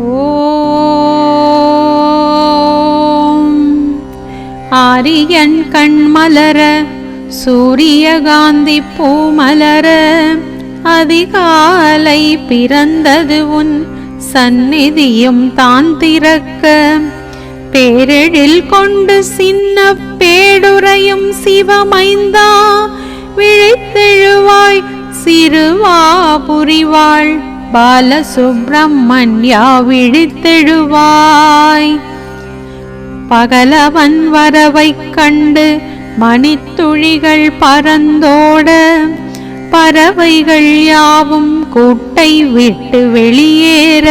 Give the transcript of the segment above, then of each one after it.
ஓம். ஆரியன் கண்மலர சூரியகாந்தி பூமலர அதிகாலை பிறந்தது உன் சந்நிதியும் தான் திறக்க. பேரெழில் கொண்டு சின்ன பேடுரையும் சிவமைந்தா விழித்தெழுவாய் சிறுவா புரிவாள். பாலசுப்பிரமணியா விழித்தெழுவாய். பகலவன் வரவைக் கண்டு மணித்துழிகள் பறந்தோட பறவைகள் யாவும் கூட்டை விட்டு வெளியேற.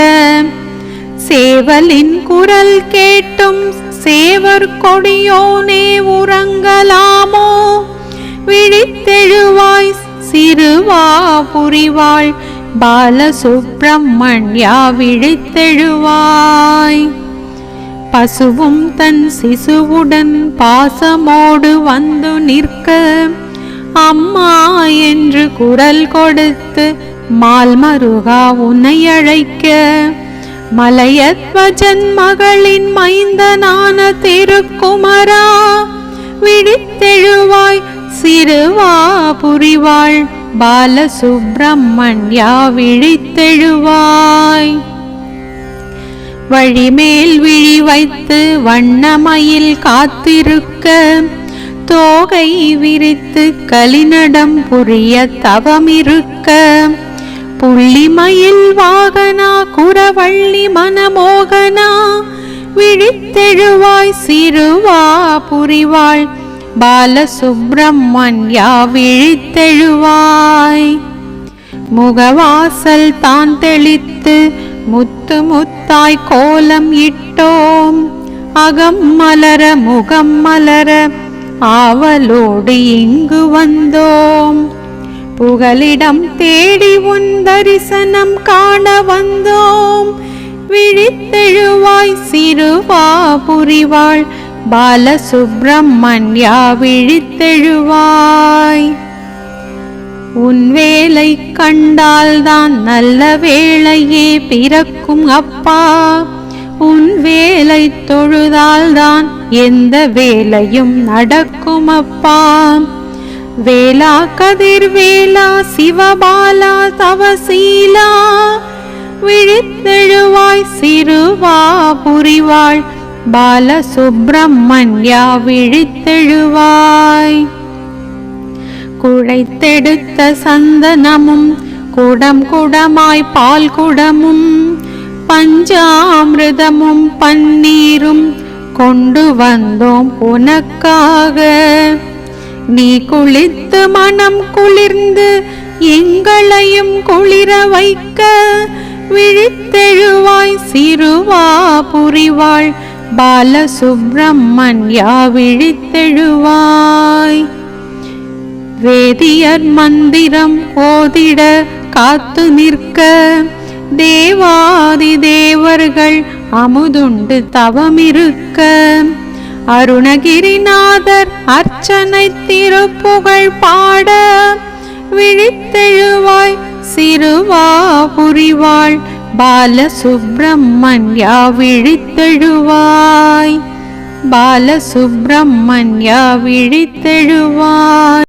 சேவலின் குரல் கேட்டும் சேவர் கொடியோனே உறங்கலாமோ? விழித்தெழுவாய் சிறுவா புரிவாள் பாலசுப்பிரமணியா விழித்தெழுவாய். பசுவும் தன் சிசுவுடன் பாசமோடு வந்து நிற்க அம்மா என்று குரல் கொடுத்து மால்மருகா உன்னை அழைக்க. மலையத்வஜன் மகளின் மைந்தனான திருக்குமரா விழித்தெழுவாய். சிறுவா புரிவாள் பாலசுப்பிரமணியா விழித்தெழுவாய். வழிமேல் விழி வைத்து வண்ணமயில் காத்திருக்க தோகை விரித்து கலிநடம் புரிய தவமிருக்க. புள்ளிமயில் வாகனா குரவள்ளி மனமோகனா விழித்தெழுவாய் சிறுவா புரிவாள் பாலசுப்பிரமணியா விழித்தெழுவாய். முகவாசல் தான் தெளித்து முத்து முத்தாய் கோலம் இட்டோம். அகம் மலர முகம் மலர ஆவலோடு இங்கு வந்தோம். புகலிடம் தேடி உன் தரிசனம் காண வந்தோம். விழித்தெழுவாய் சிறுவா புரிவாள் பாலசுப்பிரமணியா விழித்தெழுவாய். உன் வேலை கண்டால்தான் நல்ல வேலையே பிறக்கும் அப்பா. உன் வேலை தொழுதால்தான் எந்த வேலையும் நடக்கும் அப்பா. வேலா கதிர் வேளா சிவபாலா தவசீலா விழித்தெழுவாய் சிறுவா புரிவாள் பாலசுப்பிரமணியா விழித்தெழுவாய். குழைத்தெடுத்த சந்தனமும் குடம் குடமாய் பால் குடமும் பஞ்சாமிரதமும் பன்னீரும் கொண்டு வந்தோம் உனக்காக. நீ குளித்து மனம் குளிர்ந்து எங்களையும் குளிர வைக்க விழித்தெழுவாய் சிறுவா புரிவாள் பாலசுப்பிரமணியா விழித்தெழுவாய் வேதியர் மந்திரம் ஓதிட காத்து நிற்க தேவாதி தேவர்கள் அமுதுண்டு தவமிருக்க. அருணகிரிநாதர் அர்ச்சனை திருப்புகழ் பாட விழித்தெழுவாய் சிறுவா புரிவாள் பாலசுப்பிரமணியா விழித்தெழுவாய் பாலசுப்பிரமணியா விழித்தெழுவாய்